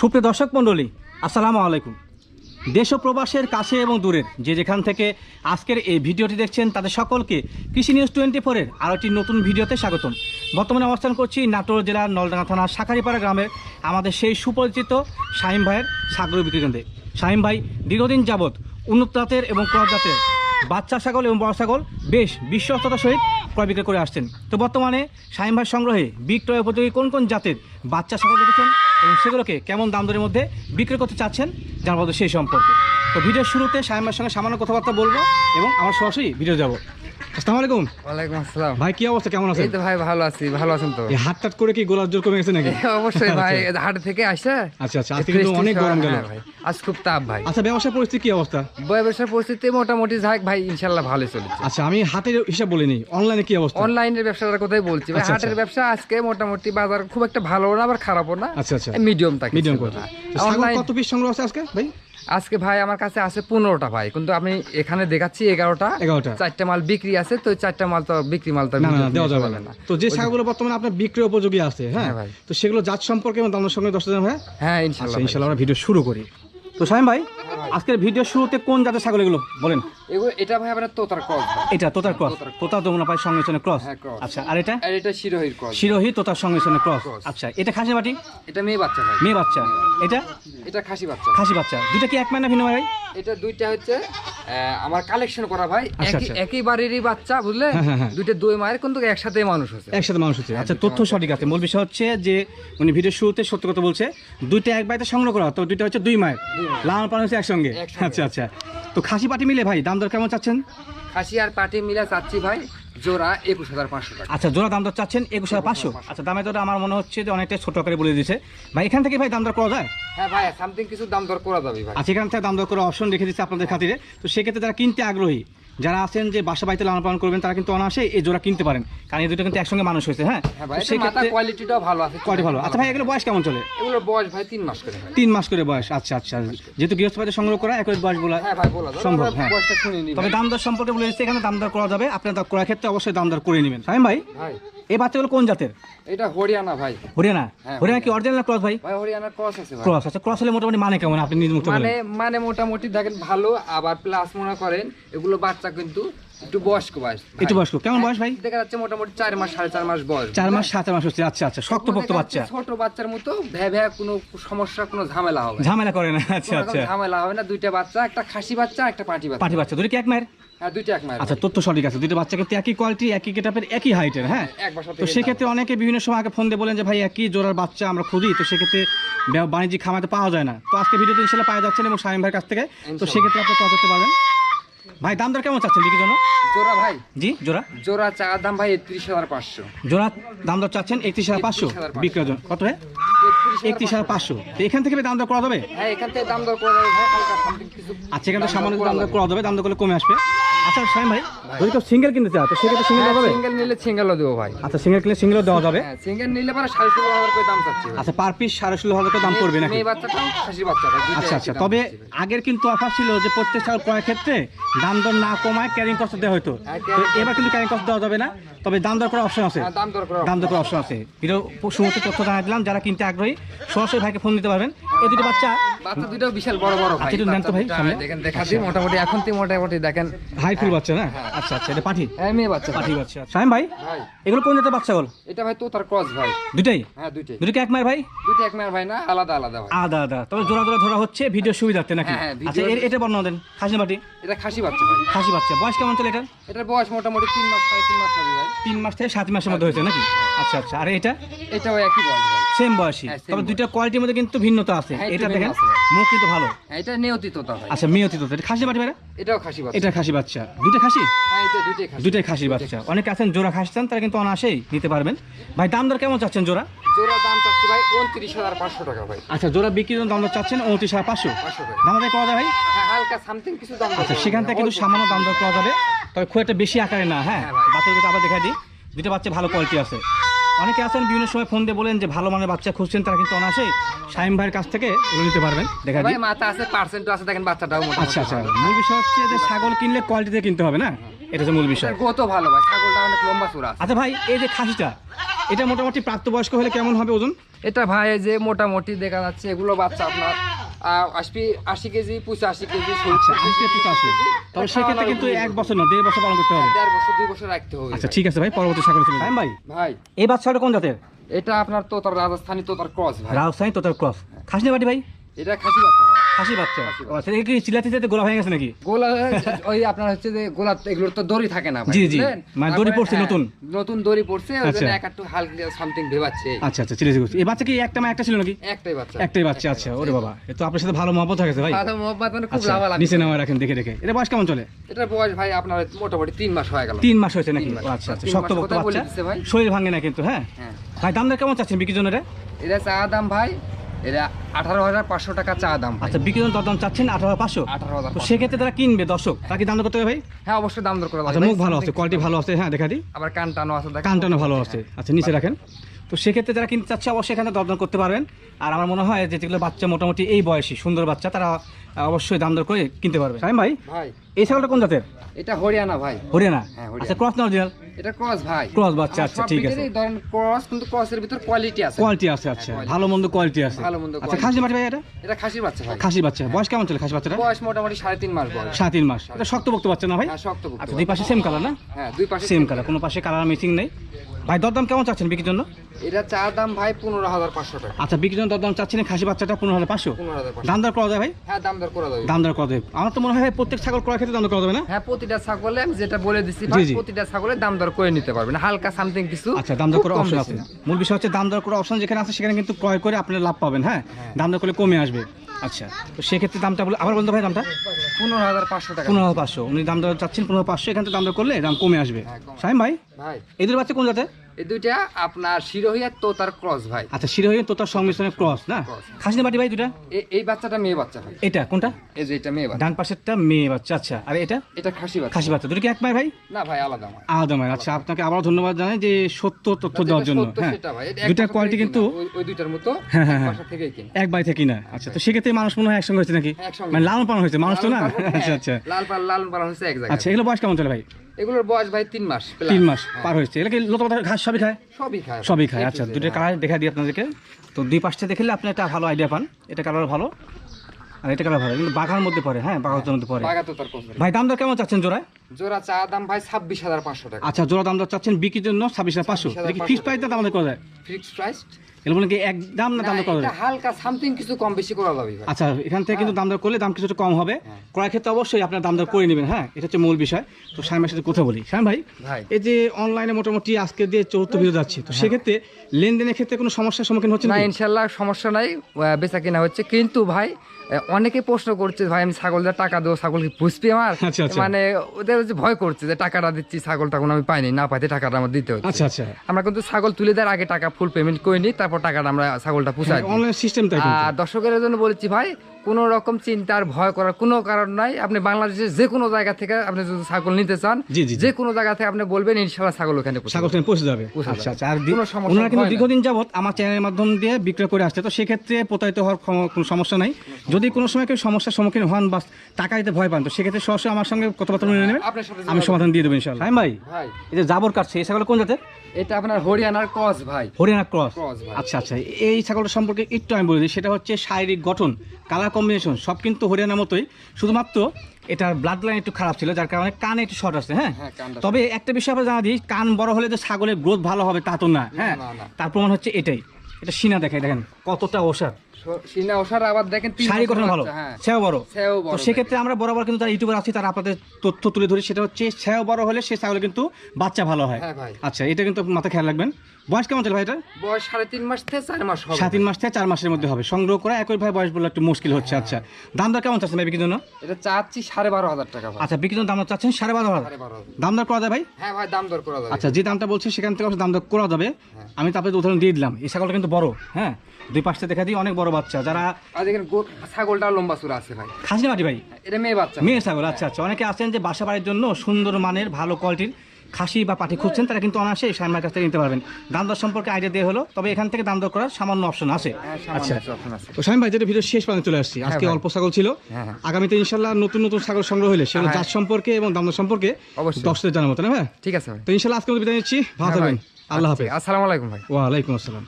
সুপ্রিয় দর্শক মণ্ডলী, আসসালামু আলাইকুম। দেশ ও প্রবাসের কাছে এবং দূরের যে যেখান থেকে আজকের এই ভিডিওটি দেখছেন, তাদের সকলকে কৃষি নিউজ টোয়েন্টি ফোরের আরও একটি নতুন ভিডিওতে স্বাগতম। বর্তমানে অবস্থান করছি নাটোর জেলার নলডাঙ্গা থানার শাখারিপাড়া গ্রামের আমাদের সেই সুপরিচিত শাহিম ভাইয়ের ছাগল বিক্রি কেন্দ্রে। শাহিম ভাই, দীর্ঘদিন যাবৎ উন্নত জাতের এবং ক্রস জাতের বাচ্চা ছাগল এবং বড় ছাগল বেশ বিশ্বস্ততার সহিত ক্রয় বিক্রয় করে আসছেন। তো বর্তমানে শাহিম ভাই সংগ্রহে বিক্রয় উপযোগী কোন কোন জাতের বাচ্চা সকল রেখেছেন এবং সেগুলোকে কেমন দাম দরের মধ্যে বিক্রয় করতে চাচ্ছেন জানাব সেই সম্পর্কে। তো ভিডিওর শুরুতে শাহিম ভাইয়ের সঙ্গে সামান্য কথাবার্তা বলব এবং আমার সরাসরি ভিডিও যাব। আসসালামু আলাইকুম। ওয়ালাইকুম আসসালাম। ভাই কি অবস্থা? কেমন আছেন? এই তো ভাই ভালো আছি ভালো আছেন তো? এই হাত টাট করে কি গোলাপ জোর কমে গেছে নাকি? অবশ্যই ভাই হাট থেকে আসে। আচ্ছা আচ্ছা আজকে কিন্তু অনেক গরম গেল। ভাই আজ খুব তাপ ভাই। আচ্ছা ব্যবসা পরিস্থিতি কি অবস্থা? ব্যবসার পরিস্থিতি মোটামুটি যাক ভাই ইনশাল্লাহ ভালোই চলেছে। আচ্ছা আমি হাতের হিসাব বলিনি অনলাইনে কি অবস্থা? অনলাইনের ব্যবসাটার কথাই বলছি ভাই। আচ্ছা, হাটের আচ্ছা। ব্যবসা আজকে মোটামুটি বাজার খুব একটা ভালো না আবার খারাপও না। আচ্ছা আচ্ছা। মিডিয়াম থাকে মিডিয়াম কথা অনলাইন কত পিস সংগ্রহ আছে আজকে ভাই? আজকে ভাই আমার কাছে আছে পনেরোটা ভাই কিন্তু আমি এখানে দেখাচ্ছি এগারোটা। এগারোটা। চারটা মাল বিক্রি আছে তো চারটা মাল তো বিক্রি মাল তো দেওয়া যাবে না। তো যে ছাগলগুলো বর্তমানে আপনার বিক্রি উপযোগী আছে হ্যাঁ? হ্যাঁ ভাই। তো সেগুলো জাত সম্পর্কে এবং দামের সঙ্গে দশ হাজার হ্যাঁ? হ্যাঁ আচ্ছা ইনশাল্লাহ ইনশাল্লাহ আমরা ভিডিও শুরু করি। তো সাহেব ভাই আজকের ভিডিও শুরুতে কোন জাতের ছাগল এগুলো? বলেন। এগুলো এটা ভাই আপনার তোতার ক্রস এটা তোতার ক্রস? তোতা দমনা সংমিশ্রণে ক্রস? হ্যাঁ, cross। আচ্ছা আর এটা? আর এটা শিরোহির ক্রস শিরোহি তোতার সংমিশ্রণে ক্রস। আচ্ছা এটা খাসি বাটি? এটা মেয়ে বাচ্চা ভাই। মেয়ে বাচ্চা। এটা? এটা খাসি বাচ্চা। খাসি বাচ্চা। দুটো কি এক মাইনা ভিন্ন ভাই? এটা দুইটা হচ্ছে আমার কালেকশন করা ভাই আচ্ছা, একই আচ্ছা। বাড়িরই বাচ্চা বুঝলে? হ্যাঁ, হ্যাঁ, হ্যাঁ। দুইটা দুই মায়ের কিন্তু একসাথে মানুষ হচ্ছে একসাথে মানুষ হচ্ছে। আচ্ছা তথ্য সঠিক আছে। মূল বিষয় হচ্ছে যে উনি ভিডিও শুরুতে সত্য কথা বলছে দুইটা এক বাড়িতে সংগ্রহ করা তো দুইটা হচ্ছে দুই মায়ের। লালন পালন হচ্ছে একসঙ্গে। একসঙ্গে। আচ্ছা আচ্ছা। তো খাসি পাটি মিলে ভাই দাম দর কেমন চাচ্ছেন? খাসি আর পাটি মিলে চাচ্ছি ভাই জোড়া একুশ হাজার পাঁচশো টাকা। আচ্ছা জোড়া দাম দর চাচ্ছেন একুশ হাজার পাঁচশো? আচ্ছা দামে দর আমার মনে হচ্ছে যে অনেকটা ছোট আকারে বলে দিয়েছে। ভাই এখান থেকে ভাই দাম দর করা যায়? হ্যাঁ ভাই সামথিং কিছু দাম দর করা যাবে ভাই। আচ্ছা এখান থেকে দাম দর করার অপশন রেখে দিচ্ছে আপনাদের খাতিরে। তো সেক্ষেত্রে যারা কিনতে আগ্রহী যারা আছেন যে বাসা বাড়িতে লালন পালন করবেন তারা কিন্তু অনাসে এই জোড়া কিনতে পারেন। কারণ এই দুটো কিন্তু একসঙ্গে মানুষ হয়েছে হ্যাঁ? হ্যাঁ সেক্ষেত্রে কোয়ালিটিটাও ভালো আছে কোয়ালিটি ভালো। আচ্ছা ভাই এগুলো বয়স কেমন চলে? এগুলো বয়স ভাই তিন মাস করে তিন মাস করে বয়স আচ্ছা আচ্ছা। যেহেতু গৃহস্থবাদে সংগ্রহ করা একই বয়স বলা হ্যাঁ সম্ভব, হ্যাঁ। তবে দাম দর সম্পর্কে বলে এসেছে এখানে দাম দর করা যাবে। আপনার করার ক্ষেত্রে অবশ্যই দাম দর করে নেবেন। সাইম ভাই? ভাই। এই বাচ্চাগুলো কোন জাতের? এটা হরিয়ানা ভাই। হরিয়ানা? হ্যাঁ, হরিয়ানা। কি অরিজিনাল ক্রস ভাই? ভাই হরিয়ানার ক্রস আছে ভাই। ক্রস আছে। ক্রস হলে মোটামুটি মানে কেমন? আপনি নিজ মুক্ত মানে মানে মোটামুটি দেখেন ভালো আবার প্লাস মনে করেন এগুলো বাচ্চা কিন্তু একটু বয়স্ক বয়স। একটু বয়স্ক। কেমন বয়স ভাই? দেখা যাচ্ছে মোটামুটি চার মাস সাড়ে চার মাস বয়স চার মাস সাত মাস হচ্ছে আচ্ছা আচ্ছা শক্তপোক্ত বাচ্চা। ছোট বাচ্চার মতো ভ্যা ভ্যা কোনো সমস্যা কোনো ঝামেলা হবে। ঝামেলা করে না আচ্ছা আচ্ছা। ঝামেলা হবে না দুইটা বাচ্চা একটা খাসি বাচ্চা একটা পাটি বাচ্চা। পাটি বাচ্চা দুটো কি এক মায়ের? হ্যাঁ দুইটা এক মায়ের। আচ্ছা তথ্য সঠিক আছে দুটো বাচ্চা কিন্তু একই কোয়ালিটি একই একই হাইটের হ্যাঁ? তো সেক্ষেত্রে অনেকে বিভিন্ন সময় আগে ফোন দিয়ে বলেন যে ভাই একই জোড়ার বাচ্চা আমরা খুঁজি। তো সেক্ষেত্রে বাণিজ্যিক খামাতে পাওয়া যায় না। তো আজকে ভিডিওতে ইনশাল্লাহ পাওয়া যাচ্ছেন এবং শাহিম ভাইয়ের কাছ থেকে। তো সেক্ষেত্রে আপনি করতে পারবেন। ভাই দাম দর কেমন চাচ্ছেন বিক্রির জন্য জোড়া ভাই। জি জোড়া? জোড়া চা দাম ভাই একত্রিশ হাজার পাঁচশো। জোড়া দাম দর চাচ্ছেন একত্রিশ হাজার পাঁচশো? 31,500 কত হয় একত্রিশ হাজার পাঁচশো। তো এখান থেকে দাম দর করা যাবে? হ্যাঁ এখান থেকে দাম দর করে আচ্ছা এখানে দাম সামান্য দাম দর করা যাবে দাম দর করলে কমে আসবে। আচ্ছা শাহিম ভাই যদি কেউ সিঙ্গেল কিনতে চায় তো সেক্ষেত্রে সিঙ্গেল দেওয়া যাবে? সিঙ্গেল নিলে সিঙ্গেলও দেবো ভাই। আচ্ছা সিঙ্গেল কিনলে সিঙ্গেলও দেওয়া যাবে? হ্যাঁ সিঙ্গেল নিলে পরে সাড়ে ষোলো হাজার করে দাম চাচ্ছি আচ্ছা পার পিস সাড়ে ষোলো হাজার করে দাম পড়বে নাকি? মেয়ে বাচ্চাটা খাসি বাচ্চাটা আচ্ছা আচ্ছা তবে আগের কিন্তু অফার ছিল যে প্রত্যেক ছাগল ক্রয়ের ক্ষেত্রে দাম দর না কমায় ক্যারিং কস্ট দেওয়া হতো তো এবার কিন্তু ক্যারিং কস্ট দেওয়া যাবে না তবে দাম দর করার অপশন আছে। হ্যাঁ, দাম দর করার অপশন আছে। ভিডিও শুরুতে তথ্য জানাই দিলাম যারা কিনতে আগ্রহী সরাসরি ভাইকে ফোন দিতে পারবেন। এই দুটো বাচ্চা বাচ্চা দুটো বিশাল বড় বড় ভাই। আচ্ছা, নেন তো ভাই, সামনে। দেখেন দেখা দিই। মোটামুটি এখন তো মোটামুটি দেখেন। হাই ফুল বাচ্চা না? আচ্ছা আচ্ছা এটা পাঠি। হ্যাঁ মেয়ে বাচ্চা পাঠি বাচ্চা। শাহিম ভাই ভাই। এগুলো কোন জাতের বাচ্চা বল? এটা ভাই তো তার ক্রস ভাই। দুটাই হ্যাঁ দুইটাই। দুটো কি এক মায়ের ভাই? দুটো এক মেয়ের ভাই না আলাদা আলাদা ভাই। আদা আদা তবে জোড়া জোড়া ধরা হচ্ছে ভিডিও সুবিধার্থে নাকি? হ্যাঁ, হ্যাঁ, আচ্ছা এর- এটা বর্ণনা দেন। খাসি বাটি? এটা খাসি বাচ্চা ভাই। খাসি বাচ্চা। বয়স কেমন চলে এটা এটার বয়স মোটামুটি তিন মাস সাড়ে তিন মাস হবে ভাই। তিন মাস থেকে সাত মাসের মধ্যে হয়েছে নাকি? আচ্ছা আচ্ছা। আর এটা? এটাও একই বয়স ভাই। সেম বয়সী হ্যাঁ, তবে দুইটা কোয়ালিটির মধ্যে কিন্তু ভিন্নতা আছে। হ্যাঁ, এটা দেখেন। মুখ কিন্তু ভালো। হ্যাঁ এটা নিয়তি তোতা ভাই। আচ্ছা মেয়তি এটা খাসি বাটি এটাও খাসি বাচ্চা। এটা খাসি বাচ্চা। দুইটা খাসি? হ্যাঁ এটা দুইটাই খাসি। দুইটাই খাসি বাচ্চা। অনেকে আছেন জোড়া খাসি চান তারা কিন্তু অনায়াসেই নিতে পারবেন। ভাই দাম দর কেমন চাচ্ছেন জোড়া? জোড়া দাম চাচ্ছি ভাই উনত্রিশ হাজার পাঁচশো টাকা ভাই। আচ্ছা জোড়া বিক্রির জন্য দাম দর চাচ্ছেন উনত্রিশ হাজার পাঁচশো। পাঁচশো টাকা দাম দর করা যায় ভাই? হালকা সামথিং কিছু দাম আচ্ছা সেখান থেকে কিন্তু সামান্য দাম দর করা যাবে। তবে খুব একটা বেশি আকারে না হ্যাঁ। বাচ্চাদের আবার দেখা দিই। দুটো বাচ্চা ভালো কোয়ালিটি আছে। অনেকে আছেন বিভিন্ন সময় ফোন দিয়ে বলেন যে ভালো মানের বাচ্চা খুঁজছেন তারা কিন্তু অনাসে শাহিম ভাইয়ের কাছ থেকে এগুলো নিতে পারবেন। দেখা ভাই মাথা আছে পার্সেন্ট আছে দেখেন বাচ্চাটাও আচ্ছা আচ্ছা। মূল বিষয় হচ্ছে যে ছাগল কিনলে কোয়ালিটিতে কিনতে হবে না? এটা হচ্ছে মূল বিষয়। গোতও ভালো ভাই ছাগলটা অনেক লম্বা চূড়া আছে। আচ্ছা ভাই এই যে খাসিটা এটা মোটামুটি প্রাপ্তবয়স্ক হলে কেমন হবে ওজন? এটা ভাই যে মোটামুটি দেখা যাচ্ছে এগুলো বাচ্চা আপনার আহ, আশি কেজি পঁচাশি কেজি তবে সেক্ষেত্রে কিন্তু এক বছর। না দেড় বছর পালন করতে হবে। দেড় বছর দুই বছর রাখতে হবে। আচ্ছা ঠিক আছে ভাই পরবর্তী সাগর চলে ভাই ভাই। এই বাচ্চাটা কোন জাতের? এটা আপনার তোতার তো তোতার ক্রস ভাই। তো তোতার ক্রস। খাসনি বাটি ভাই? এটা খাসি বাচ্চা খাসি বাচ্চা? আচ্ছা এটা কি চিলাতে চিলাতে গোলা হয়ে গেছে নাকি? গোলা ওই আপনার হচ্ছে যে গোলা এগুলোর তো দড়ি থাকে না জি, জি। মানে দড়ি পড়ছে হ্যাঁ, নতুন? নতুন দড়ি পড়ছে ওই আচ্ছা। জন্য এক একটু হালকা সামথিং ভেবাচ্ছে। আচ্ছা আচ্ছা চিলেছি এই বাচ্চা কি একটা মা একটা ছিল নাকি? একটাই বাচ্চা। একটাই বাচ্চা আচ্ছা ওরে বাবা। এ তো আপনার সাথে ভালো মহব্বত হয়ে গেছে ভাই। সাদা মোহাম্মদ মানে খুব আচ্ছা লাভা লাগে নিচে নামা রাখেন দেখে দেখে। এটা বয়স কেমন চলে? এটা বয়স ভাই আপনার মোটামুটি তিন মাস হয়ে গেল। তিন মাস হয়েছে নাকি? আচ্ছা আচ্ছা শক্ত বক্ত বাচ্চা। ভাই? শরীর ভাঙে না কিন্তু হ্যাঁ? হ্যাঁ। ভাই দাম দর কেমন চাচ্ছেন বিক্রির জন্য এটা? এটা চা দাম ভাই এটা আঠারো হাজার পাঁচশো টাকা চা দাম আচ্ছা বিক্রি জন্য দরদাম চাচ্ছেন আঠারো পাঁচশো? আঠারো হাজার সেক্ষেত্রে তারা কিনবে? দর্শক তাকে দাম দর করতে হবে ভাই? হ্যাঁ অবশ্যই দাম দর করে আচ্ছা মুখ ভালো আছে কোয়ালিটি ভালো আছে হ্যাঁ দেখা দিই। আবার কানটানো আছে কানটানো ভালো আছে। আচ্ছা নিচে রাখেন। তো সেক্ষেত্রে যারা কিনতে চাচ্ছে অবশ্যই এখানে দরদাম করতে পারবেন। আর আমার মনে হয় যে যেগুলো বাচ্চা মোটামুটি এই বয়সী সুন্দর বাচ্চা তারা অবশ্যই দাম দর করে কিনতে পারবে। সাইম ভাই ভাই। এই ছাগলটা কোন জাতের? এটা হরিয়ানা ভাই। হরিয়ানা? হ্যাঁ, আচ্ছা ক্রস না অরিজিনাল এটা ক্রস ভাই। Cross বাচ্চা, আচ্ছা, ঠিক আছে। ধরেন ক্রস কিন্তু ক্রসের ভিতর কোয়ালিটি আছে। কোয়ালিটি আছে আচ্ছা quality। ভালো মন্দ কোয়ালিটি আছে। ভালো মন্দ আচ্ছা খাসি মাটি ভাই এটা? এটা খাসির বাচ্চা ভাই। খাসি বাচ্চা। বয়স কেমন চলে খাসি বাচ্চাটা বয়স মোটামুটি সাড়ে তিন মাস বয়স। সাত তিন মাস। এটা শক্ত বক্ত বাচ্চা না ভাই? হ্যাঁ শক্ত পুক্ত আচ্ছা দুই পাশে সেম কালার না? হ্যাঁ দুই পাশে সেম কালার কোনো পাশে কালার মিসিং নেই। ভাই দরদাম কেমন চাচ্ছেন বিক্রির জন্য? এটা চা দাম ভাই পনেরো হাজার পাঁচশো টাকা। আচ্ছা বিক্রির জন্য দরদাম চাচ্ছেন খাসি বাচ্চাটা পনেরো হাজার পাঁচশো? পনেরো হাজার পাঁচশো। দাম দর করা যায় ভাই? হ্যাঁ দাম দর করে দেবে দাম দর করা যাবে। আমার তো মনে হয় প্রত্যেক ছাগল করার ক্ষেত্রে দাম দর করা যাবে না? হ্যাঁ প্রতিটা ছাগলে আমি যেটা বলে দিচ্ছি জি, ভাই জি। প্রতিটা ছাগলে দাম দর করে নিতে পারবেন। হালকা সামথিং কিছু আচ্ছা দাম দর করার অপশন আছে। মূল বিষয় হচ্ছে দাম দর করার অপশন যেখানে আছে সেখানে কিন্তু ক্রয় করে আপনি লাভ পাবেন হ্যাঁ? দাম দর করলে কমে আসবে। আচ্ছা তো সেক্ষেত্রে দামটা বলে আবার বলতে ভাই দামটা? পনেরো হাজার পাঁচশো টাকা। পনেরো পাঁচশো। উনি দাম দর চাচ্ছেন পনেরো পাঁচশো এখান থেকে দাম দর করলে দাম কমে আসবে। হ্যাঁ, ভাই ভাই। এদের বাচ্চা কোন জাতে এই দুইটা আপনার শিরোহিয়া তো তার ক্রস ভাই। আচ্ছা শিরো হয়ে তোতার সংমিশ্রণে ক্রস না। খাসিনা বাটি ভাই দুটা এই বাচ্চাটা মেয়ে বাচ্চা ভাই। এটা কোনটা? এই যে এটা মেয়ে বাচ্চা। ডান পাশেরটা মেয়ে বাচ্চা আচ্ছা আর এটা? এটা খাসি বাচ্চা। খাসি বাচ্চা দুটো কি এক মায়ের ভাই? না ভাই আলাদা ভাই আলাদা মায়ের আচ্ছা আপনাকে আবার ধন্যবাদ জানাই যে সত্য তথ্য দেওয়ার জন্য। হ্যাঁ। দুটা কোয়ালিটি কিন্তু ওই- দুইটার মতো হ্যাঁ, হ্যাঁ, এক হ্যাঁ। বাই থেকে না। আচ্ছা তো সেক্ষেত্রে মানুষ মনে হয় একসঙ্গে হয়েছে নাকি? হ্যাঁ, মানে লালন পালন হয়েছে মানুষ তো না? আচ্ছা হ্যাঁ, আচ্ছা লাল পাল লালন পালন হচ্ছে এক জায়গায়। আচ্ছা এগুলো বয়স কেমন চলে ভাই? এগুলোর বয়স ভাই তিন মাস তিন মাস হ্যাঁ, পার হয়েছে। এগুলো কি লতা পাতা ঘাস সবই খায়? সবই খায়। সবই খায় আচ্ছা দুটো। কালার দেখা দিই আপনাদেরকে। তো দুই পাশটা দেখলে আপনি একটা ভালো আইডিয়া পান। এটা কালার ভালো আর এটা কালার ভালো। কিন্তু বাঘার মধ্যে পড়ে হ্যাঁ বাঘার মধ্যে পড়ে। ভাই। দাম দর কেমন চাচ্ছেন জোড়ায়? জোড়া চা দাম ভাই ছাব্বিশ হাজার পাঁচশো টাকা। আচ্ছা জোড়া দাম দর চাচ্ছেন বিক্রির জন্য ছাব্বিশ হাজার পাঁচশো। এটা কি 26,500 প্রাইস দাম আমাদের করা যায়? ফিক্সড প্রাইস এগুলো কি এক দাম না দাম করা হালকা সামথিং কিছু কম বেশি করা যাবে আচ্ছা এখান থেকে কিন্তু দাম দর করলে দাম কিছুটা কম হবে। হ্যাঁ। ক্ষেত্রে অবশ্যই আপনার দাম দর করে নেবেন হ্যাঁ? এটা হচ্ছে মূল বিষয়। তো সাথে কথা বলি। ভাই ভাই। এই যে অনলাইনে মোটামুটি আজকে দিয়ে চতুর্থ ভিডিও যাচ্ছে তো সেক্ষেত্রে লেনদেনের ক্ষেত্রে কোনো সমস্যার সম্মুখীন হচ্ছে না ইনশাল্লাহ সমস্যা নাই বেচা কিনা হচ্ছে। কিন্তু ভাই অনেকে প্রশ্ন করছে ভাই আমি ছাগলদের টাকা দেবো ছাগল কি আমার? আচ্ছা, আচ্ছা। মানে ওদের ভয় করছে যে টাকাটা দিচ্ছি ছাগল কোনো আমি পাইনি না পাইতে টাকাটা আমার দিতে হচ্ছে। আচ্ছা আচ্ছা। আমরা কিন্তু ছাগল তুলে দেওয়ার আগে টাকা ফুল পেমেন্ট করে নিই তারপর টাকাটা আমরা ছাগলটা পুষাই অনলাইন সিস্টেম আর দর্শকের জন্য বলেছি ভাই কোনো রকম চিন্তার ভয় করার কোনো কারণ নাই। আপনি বাংলাদেশের যে কোনো জায়গা থেকে আপনি যদি ছাগল নিতে চান। যে কোনো জায়গা থেকে আপনি বলবেন ইনশাল্লাহ ছাগল ওখানে ছাগল ট্রেন পৌঁছে যাবে। আচ্ছা আচ্ছা আর ওনারা কিন্তু দীর্ঘদিন যাবৎ আমার চ্যানেলের মাধ্যম দিয়ে বিক্রয় করে আসছে। তো সেক্ষেত্রে প্রতারিত হওয়ার কোনো সমস্যা নাই। যদি কোনো সময় কেউ সমস্যার সম্মুখীন হন বা টাকা দিতে ভয় পান তো সেক্ষেত্রে সরাসরি আমার সঙ্গে কথাবার্তা বলে নেবেন। আমি সমাধান দিয়ে দেবো ইনশাল্লাহ ভাই ভাই। এই যে জাবর কাটছে এই ছাগল কোন জাতের? এটা আপনার হরিয়ানার ক্রস ভাই। হরিয়ানা ক্রস। আচ্ছা আচ্ছা এই ছাগলটা সম্পর্কে একটু আমি বলে দিই। সেটা হচ্ছে শারীরিক গঠন কালার কম্বিনেশন সব কিন্তু হরিয়ানার মতোই। শুধুমাত্র এটার ব্লাড লাইন একটু খারাপ ছিল যার কারণে কানে একটু শর্ট আছে হ্যাঁ? হ্যাঁ, তবে একটা বিষয় আমরা জানা দিই কান বড় হলে তো ছাগলের গ্রোথ ভালো হবে তা তো না হ্যাঁ। তার প্রমাণ হচ্ছে এটাই। এটা সিনা দেখায় দেখেন কতটা ওষার স- ওষার আবার দেখেন তিন শারীরিক ভালো? হ্যাঁ। সেও বড়? তো সেক্ষেত্রে আমরা বরাবর কিন্তু যারা ইউটিউবার আছি তারা আপনাদের তথ্য তুলে ধরি। সেটা হচ্ছে সেও বড় হলে সে ছাগলে কিন্তু বাচ্চা ভালো হয়। হ্যাঁ আচ্ছা এটা কিন্তু মাথা খেয়াল রাখবেন। বয়স কেমন চলে ভাই এটা? বয়স সাড়ে তিন মাস থেকে চার মাস হবে। তিন মাস থেকে চার মাসের মধ্যে হবে। সংগ্রহ করা একই ভাই বয়স বলে একটু মুশকিল হচ্ছে। আচ্ছা দাম দর কেমন চাচ্ছেন ভাই বিক্রির জন্য? এটা চাচ্ছি সাড়ে বারো হাজার টাকা আচ্ছা বিক্রির জন্য দাম চাচ্ছেন সাড়ে বারো হাজার। দাম দর করা যায় ভাই? হ্যাঁ ভাই দাম দর করা যাবে আচ্ছা যে দামটা বলছে সেখান থেকে দাম দর করা যাবে। আমি তো আপনাদের উদাহরণ দিয়ে দিলাম। এই ছাগলটা কিন্তু বড় হ্যাঁ। দুই পাশটা দেখা দিই অনেক বড় বাচ্চা যারা আর দেখেন ছাগলটা লম্বা চূড়া আছে ভাই। খাসি মাটি ভাই? এটা মেয়ে বাচ্চা। মেয়ে ছাগল আচ্ছা আচ্ছা। অনেকে আছেন যে বাসা বাড়ির জন্য সুন্দর মানের ভালো কোয়ালিটির খাসি বা পাটি খুঁজছেন তারা কিন্তু অনায়াসে এই শাহিমার কাছ থেকে নিতে পারবেন। দাম দর সম্পর্কে আইডিয়া দিয়ে হলো তবে এখান থেকে দাম দর করার সামান্য অপশন আছে। আচ্ছা। option আছে। তো শাহিম ভাই যেটা ভিডিও শেষ পর্যন্ত চলে আসছি। আজকে অল্প ছাগল ছিল। হ্যাঁ, হ্যাঁ। আগামীতে ইনশাল্লাহ নতুন নতুন ছাগল সংগ্রহ হলে সেগুলো হ্যাঁ। জাত সম্পর্কে এবং দাম দর সম্পর্কে অবশ্যই। দর্শকদের জানার মতো না ভাই? ঠিক আছে ভাই। তো ইনশাল্লাহ আজকে বিদায় নিচ্ছি। ভালো হ্যাঁ। থাকবেন। আল্লাহ হাফেজ। আসসালামু আলাইকুম ভাই। ওয়ালাইকুম আসসালাম।